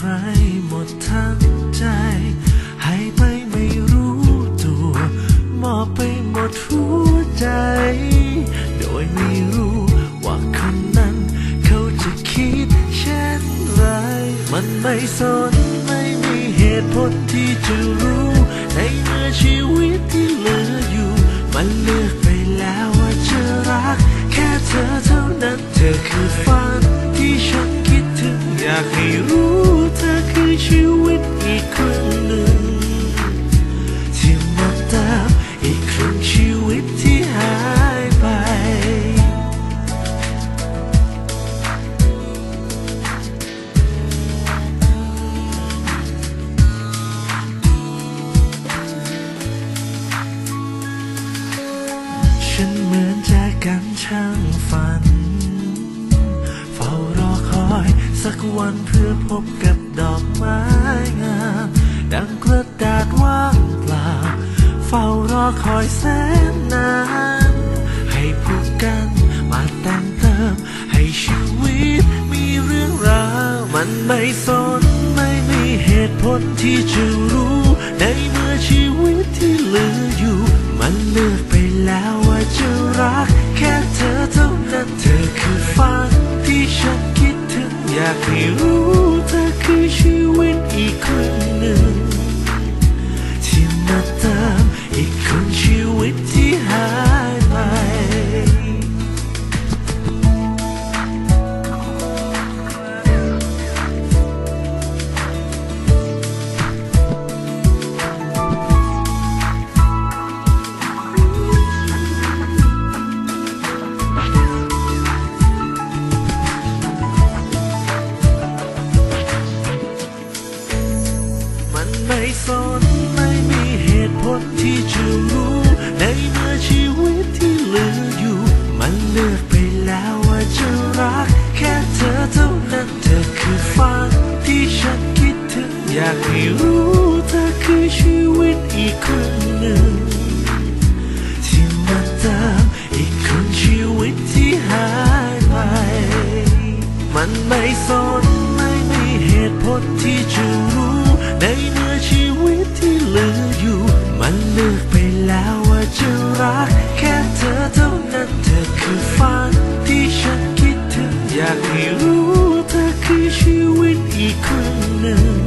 ใครหมดทั้งใจ ให้ไปไม่รู้ตัว มอบไปหมดหัวใจ โดยไม่รู้ว่าคนนั้น เขาจะคิดเช่นไร มันไม่สนไม่มีเหตุผลที่จะรู้ ในเมื่อชีวิตที่เหลืออยู่ มันเลือกไปแล้วว่าจะรัก แค่เธอเท่านั้นเธอคือฝัน ฉันเหมือนแจกันช่างฝัน เฝ้ารอคอยสักวันเพื่อพบกับดอกไม้งามดังกระดาษว่างเปล่า เฝ้ารอคอยแสนนาน ให้พบกันมาแต่งเติม ให้ชีวิตมีเรื่องราว มันไม่สนไม่มีเหตุผลที่จะรู้ใน ง สนไม่มีเหตุผลที่จะรู้ ในเมื่อชีวิตที่เหลืออยู่ มันเลือกไปแล้วว่าจะรัก แค่เธอเท่านั้นเธอคือฝันที่ฉันคิดถึงอยากให้รู้เธอคือชีวิตอีกครึ่งหนึ่งที่มาเติมอีกครึ่งชีวิตที่หายไป มันไม่สนไม่มีเหตุผลที่จะรู้ในเมื่อ ให้รู้เธอคือชีวิตอีกครึ่งหนึ่ง